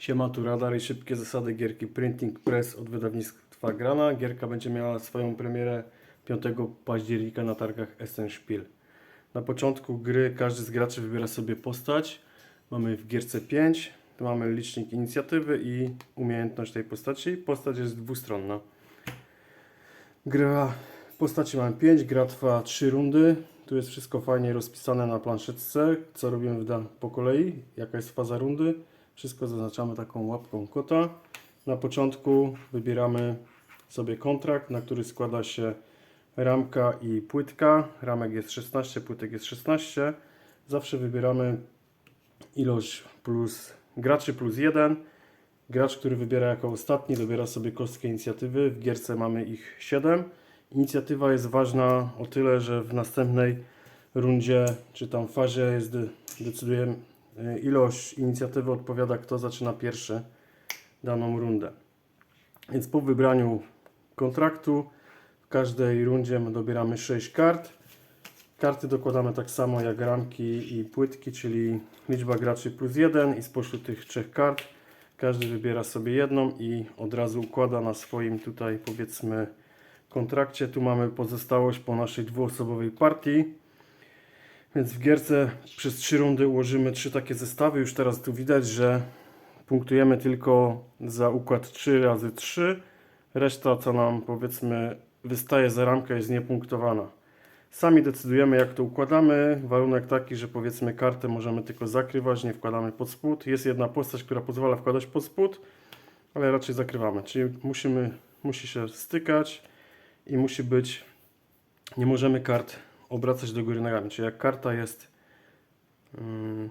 Siema, tu Radar i szybkie zasady gierki Printing Press od wydawnictwa Grana. Gierka będzie miała swoją premierę 5 października na targach Essen Spiel. Na początku gry każdy z graczy wybiera sobie postać. Mamy w gierce 5, tu mamy licznik inicjatywy i umiejętność tej postaci. Postać jest dwustronna. Gra postaci mamy 5, gra trwa 3 rundy. Tu jest wszystko fajnie rozpisane na planszetce, co robimy w po kolei, jaka jest faza rundy. Wszystko zaznaczamy taką łapką kota. Na początku wybieramy sobie kontrakt, na który składa się ramka i płytka. Ramek jest 16, płytek jest 16. Zawsze wybieramy ilość plus graczy plus 1. Gracz, który wybiera jako ostatni, dobiera sobie kostkę inicjatywy. W gierce mamy ich 7. Inicjatywa jest ważna o tyle, że w następnej rundzie, czy tam fazie jest de- decydujemy ilość inicjatywy odpowiada kto zaczyna pierwszy daną rundę. Więc po wybraniu kontraktu w każdej rundzie my dobieramy 6 kart. Karty dokładamy tak samo jak ramki i płytki, czyli liczba graczy plus 1 i spośród tych trzech kart każdy wybiera sobie jedną i od razu układa na swoim tutaj powiedzmy kontrakcie. Tu mamy pozostałość po naszej dwuosobowej partii. Więc w gierce przez trzy rundy ułożymy trzy takie zestawy. Już teraz tu widać, że punktujemy tylko za układ 3 razy 3. Reszta, co nam powiedzmy wystaje za ramkę, jest niepunktowana. Sami decydujemy, jak to układamy. Warunek taki, że powiedzmy kartę możemy tylko zakrywać, nie wkładamy pod spód. Jest jedna postać, która pozwala wkładać pod spód, ale raczej zakrywamy. Czyli musimy, musi się stykać i musi być, nie możemy kart obracać do góry nogami. Czyli jak karta jest mm,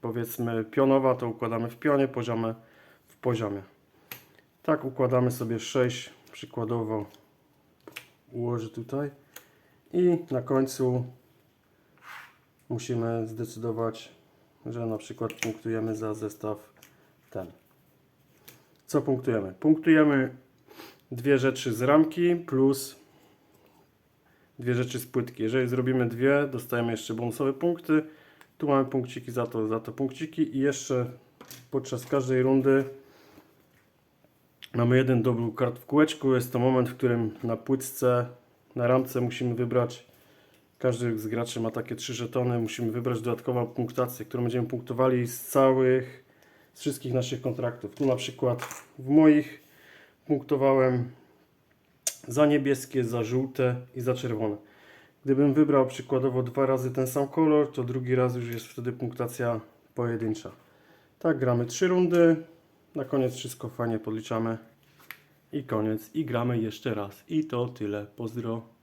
powiedzmy pionowa, to układamy w pionie, poziome w poziomie. Tak układamy sobie 6 przykładowo ułożę tutaj i na końcu musimy zdecydować, że na przykład punktujemy za zestaw ten. Co punktujemy? Punktujemy dwie rzeczy z ramki plus dwie rzeczy z płytki. Jeżeli zrobimy dwie, dostajemy jeszcze bonusowe punkty. Tu mamy punkciki za to, za to punkciki i jeszcze podczas każdej rundy mamy jeden dobór kart w kółeczku. Jest to moment, w którym na płytce, na ramce musimy wybrać, każdy z graczy ma takie trzy żetony, musimy wybrać dodatkową punktację, którą będziemy punktowali z całych, z wszystkich naszych kontraktów. Tu na przykład w moich punktowałem za niebieskie, za żółte i za czerwone. Gdybym wybrał przykładowo dwa razy ten sam kolor, to drugi raz już jest wtedy punktacja pojedyncza. Tak, gramy trzy rundy. Na koniec wszystko fajnie podliczamy. I koniec. I gramy jeszcze raz. I to tyle. Pozdro.